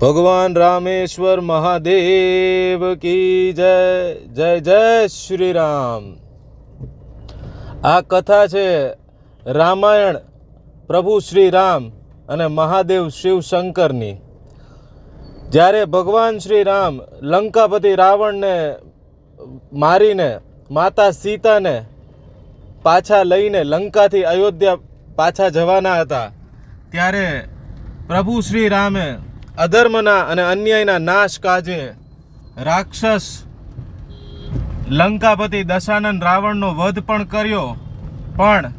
ભગવાન રામેશ્વર મહાદેવ કી જય જય જય શ્રી રામ આ કથા છે રામાયણ, પ્રભુ શ્રી રામ અને મહાદેવ શિવ શંકરની જ્યારે ભગવાન શ્રી રામ લંકાપતિ રાવણને મારીને, માતા સીતાને પાછા લઈને લંકાથી અયોધ્યા પાછા જવાના હતા, ત્યારે પ્રભુ શ્રી રામે અધર્મના અને અન્યાયના નાશ કાજે રાક્ષસ લંકાપતિ દશાનંદ રાવણનો વધ પણ કર્યો. પણ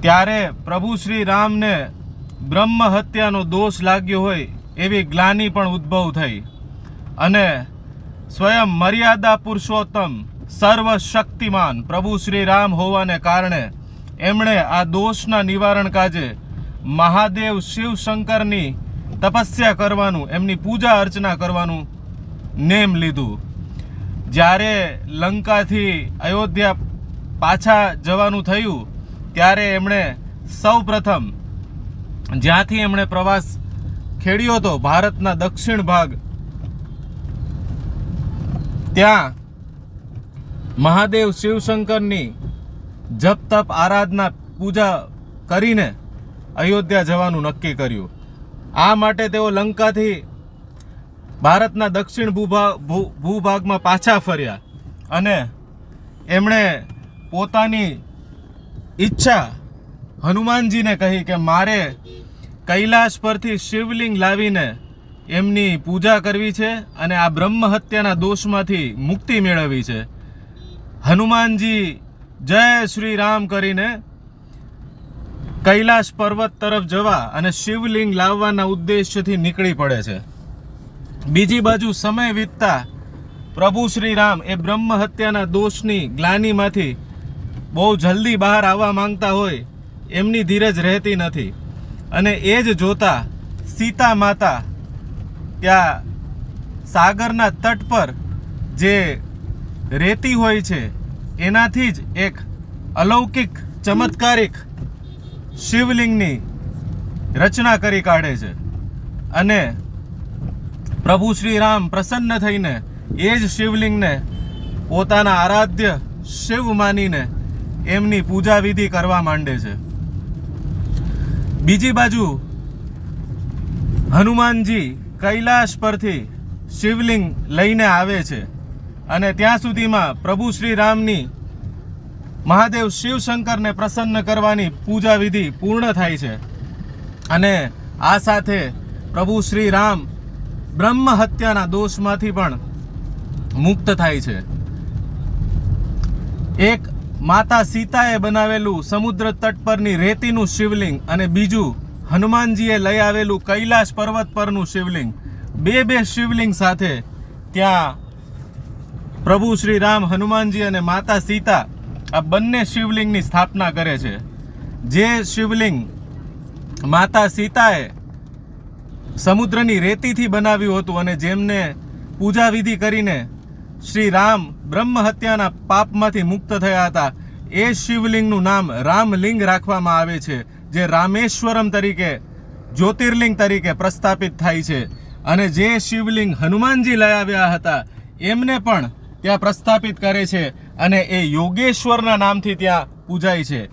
ત્યારે પ્રભુ શ્રી રામને બ્રહ્મ હત્યાનો દોષ લાગ્યો હોય એવી ગ્લાની પણ ઉદ્ભવ થઈ. અને સ્વયં મર્યાદા પુરુષોત્તમ સર્વશક્તિમાન પ્રભુ શ્રી રામ હોવાને કારણે એમણે આ દોષના નિવારણ કાજે મહાદેવ શિવ શંકરની તપસ્યા કરવાનું, એમની પૂજા અર્ચના કરવાનું નેમ લીધું. જ્યારે લંકાથી અયોધ્યા પાછા જવાનું થયું, ત્યારે એમણે સૌ પ્રથમ જ્યાંથી એમણે પ્રવાસ ખેડ્યો હતો, ભારતના દક્ષિણ ભાગ, ત્યાં મહાદેવ શિવશંકરની જપ તપ આરાધના, પૂજા કરીને અયોધ્યા જવાનું નક્કી કર્યું. આ માટે તેઓ લંકાથી ભારતના દક્ષિણ ભૂભાગમાં પાછા ફર્યા અને એમણે પોતાની ઈચ્છા હનુમાનજીને કહી કે મારે કૈલાશ પરથી શિવલિંગ લાવીને એમની પૂજા કરવી છે અને આ બ્રહ્મ હત્યાના દોષમાંથી મુક્તિ મેળવવી છે. હનુમાનજી જય શ્રી રામ કરીને કૈલાશ પર્વત તરફ જવા અને શિવલિંગ લાવવાના ઉદ્દેશ્યથી નીકળી પડે છે. બીજી બાજુ સમય વીતતા પ્રભુ શ્રી રામ એ બ્રહ્મ હત્યાના દોષની ગ્લાનીમાંથી બહુ જલ્દી બહાર આવવા માંગતા હોય એમની ધીરજ રહેતી નથી. અને એ જ જોતા સીતા માતા ત્યાં સાગરના તટ પર જે રેતી હોય છે, એનાથી જ એક અલૌકિક, ચમત્કારિક શિવલિંગની રચના કરી કાઢે છે. અને પ્રભુ શ્રી રામ પ્રસન્ન થઈને એ જ શિવલિંગને પોતાના આરાધ્ય શિવ માનીને એમની પૂજા વિધિ કરવા માંડે છે. બીજી બાજુ હનુમાનજી કૈલાશ પરથી શિવલિંગ લઈને આવે છે. અને ત્યાં સુધીમાં પ્રભુ શ્રી રામની મહાદેવ શિવશંકરને પ્રસન્ન કરવાની પૂજા વિધિ પૂર્ણ થાય છે. અને આ સાથે પ્રભુ શ્રી રામ બ્રહ્મ હત્યાના દોષમાંથી પણ મુક્ત થાય છે. એક માતા સીતાએ બનાવેલું સમુદ્ર તટ પરની રેતીનું શિવલિંગ અને બીજું હનુમાનજીએ લઈ આવેલું કૈલાશ પર્વત પરનું શિવલિંગ. બે બે શિવલિંગ સાથે ત્યાં પ્રભુ શ્રી રામ, હનુમાનજી અને માતા સીતા આ બંને શિવલિંગની સ્થાપના કરે છે. જે શિવલિંગ માતા સીતાએ સમુદ્રની રેતીથી બનાવ્યું હતું અને જેમને પૂજા વિધિ કરીને શ્રી રામ બ્રહ્મ હત્યાના પાપમાંથી મુક્ત થયા હતા, એ શિવલિંગનું નામ રામલિંગ રાખવામાં આવે છે, જે રામેશ્વરમ તરીકે, જ્યોતિર્લિંગ તરીકે પ્રસ્થાપિત થાય છે. અને જે શિવલિંગ હનુમાનજી લઈ આવ્યા હતા, એમને પણ ત્યાં પ્રસ્થાપિત કરે છે અને એ યોગેશ્વરના નામથી ત્યાં પૂજાય છે.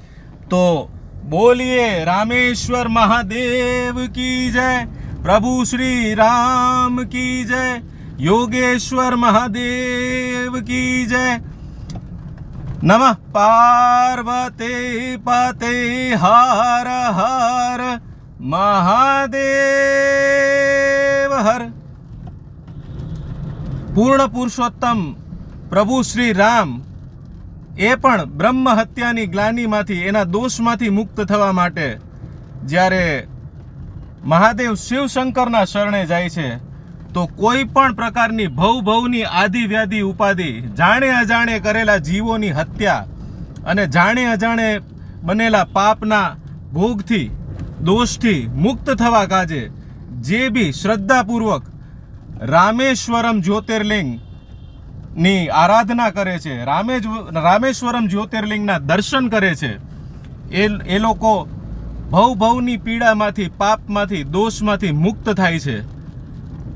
તો બોલીએ, રામેશ્વર મહાદેવ કી જય, પ્રભુ શ્રી રામ કી જય, યોગેશ્વર મહાદેવ કી જય. નમઃ પાર્વતે પતે હર હર, મહાદેવ હર. પૂર્ણ પુરુષોત્તમ પ્રભુ શ્રી રામ, એ પણ બ્રહ્મ હત્યાની ગ્લાનીમાંથી, એના દોષમાંથી મુક્ત થવા માટે જ્યારે મહાદેવ શિવશંકરના શરણે જાય છે, તો કોઈ પણ પ્રકારની ભવ ભવની આધિ વ્યાધિ ઉપાધિ, જાણે અજાણે કરેલા જીવોની હત્યા અને જાણે અજાણે બનેલા પાપના ભોગથી, દોષથી મુક્ત થવા કાજે, જે બી શ્રદ્ધાપૂર્વક રામેશ્વરમ જ્યોતિર્લિંગ ની આરાધના કરે છે. રામે રામેશ્વરમ જ્યોતિર્લિંગના દર્શન કરે છે. એ એ લોકો ભવ ભવની પીડામાંથી, પાપમાંથી, દોષમાંથી મુક્ત થાય છે.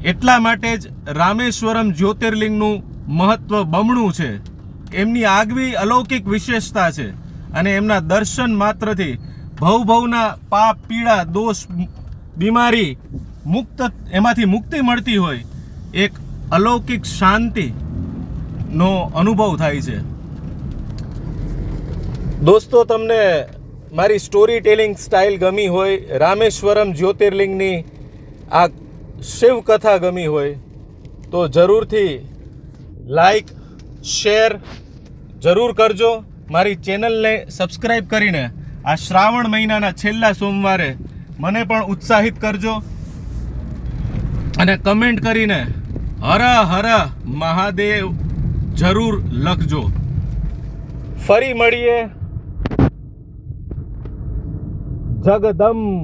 એટલા માટે જ રામેશ્વરમ જ્યોતિર્લિંગનું મહત્વ બમણું છે. એમની આગવી અલૌકિક વિશેષતા છે અને એમના દર્શન માત્રથી ભવ ભવના પાપ, પીડા, દોષ, બીમારી મુક્ત, એમાંથી મુક્તિ મળતી હોય. એક અલૌકિક શાંતિ નો અનુભવ થાય છે. દોસ્તો, તમને મારી સ્ટોરી ટેલિંગ સ્ટાઇલ ગમી હોય, રામેશ્વરમ જ્યોતિર્લિંગની આ શિવ કથા ગમી હોય, તો જરૂરથી લાઈક શેર જરૂર કરજો. મારી ચેનલને સબસ્ક્રાઈબ કરીને આ શ્રાવણ મહિનાના છેલ્લા સોમવારે મને પણ ઉત્સાહિત કરજો અને કમેન્ટ કરીને હર હર મહાદેવ. જરૂર લખજો. ફરી મળીએ. જગદંબ.